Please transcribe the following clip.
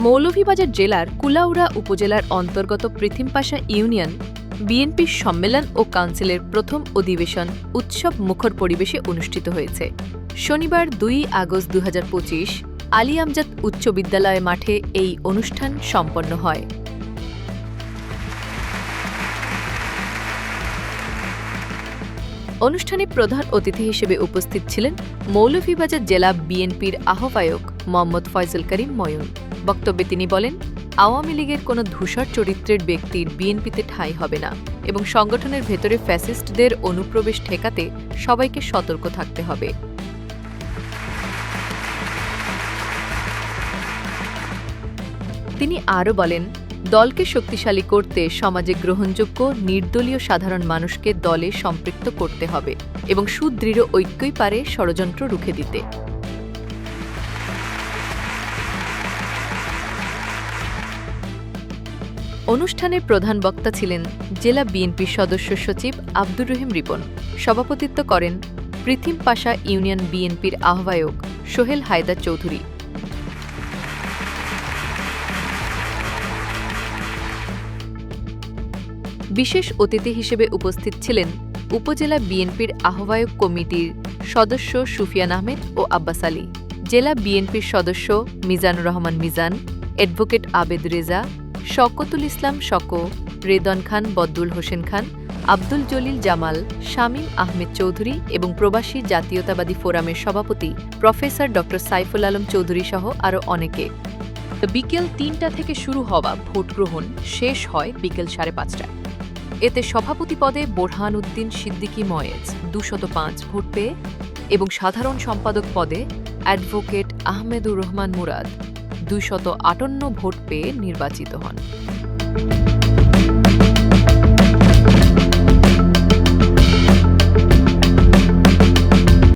মৌলভীবাজার জেলার কুলাউড়া উপজেলার অন্তর্গত পৃথিমপাশা ইউনিয়ন বিএনপির সম্মেলন ও কাউন্সিলের প্রথম অধিবেশন উৎসব মুখর পরিবেশে অনুষ্ঠিত হয়েছে। শনিবার দুই আগস্ট দু আলী আমজাদ উচ্চ বিদ্যালয় মাঠে এই অনুষ্ঠান সম্পন্ন হয়। অনুষ্ঠানে প্রধান অতিথি হিসেবে উপস্থিত ছিলেন মৌলভীবাজার জেলা বিএনপির আহ্বায়ক মোহাম্মদ ফয়জল করিম ময়ূন বক্তব্যে তিনি বলেন, আওয়ামী লীগের কোনো ধূসর চরিত্রের ব্যক্তির বিএনপিতে ঠাঁই হবে না এবং সংগঠনের ভেতরে ফ্যাসিস্টদের অনুপ্রবেশ ঠেকাতে সবাইকে সতর্ক থাকতে হবে। তিনি আরও বলেন দলকে শক্তিশালী করতে সমাজে গ্রহণযোগ্য, নির্দলীয় সাধারণ মানুষকে দলে সম্পৃক্ত করতে হবে এবং সুদৃঢ় ঐক্যই পারে ষড়যন্ত্র রুখে দিতে। অনুষ্ঠানের প্রধান বক্তা ছিলেন জেলা বিএনপির সদস্য সচিব আব্দুর রহিম রিপন। সভাপতিত্ব করেন পৃথিম পাশা ইউনিয়ন বিএনপির আহ্বায়ক সোহেল হায়দার চৌধুরী। বিশেষ অতিথি হিসেবে উপস্থিত ছিলেন উপজেলা বিএনপির আহ্বায়ক কমিটির সদস্য সুফিয়ান আহমেদ ও আব্বাস আলী, জেলা বিএনপির সদস্য মিজানুর রহমান মিজান, অ্যাডভোকেট আবেদ রেজা, শকতুল ইসলাম শক, রেদন খান বদ্দুল হোসেন খান, আব্দুল জলিল জামাল, শামীম আহমেদ চৌধুরী এবং প্রবাসী জাতীয়তাবাদী ফোরামের সভাপতি প্রফেসর ড সাইফুল আলম চৌধুরী সহ আরও অনেকে। বিকেল তিনটা থেকে শুরু হওয়া ভোট গ্রহণ শেষ হয় বিকেল সাড়ে পাঁচটায়। এতে সভাপতি পদে বোরহান উদ্দিন সিদ্দিকী ময়েজ দুশত পাঁচ ভোট পেয়ে এবং সাধারণ সম্পাদক পদে অ্যাডভোকেট আহমেদুর রহমান মুরাদ দুইশত আটান্ন ভোট পেয়ে নির্বাচিত হন।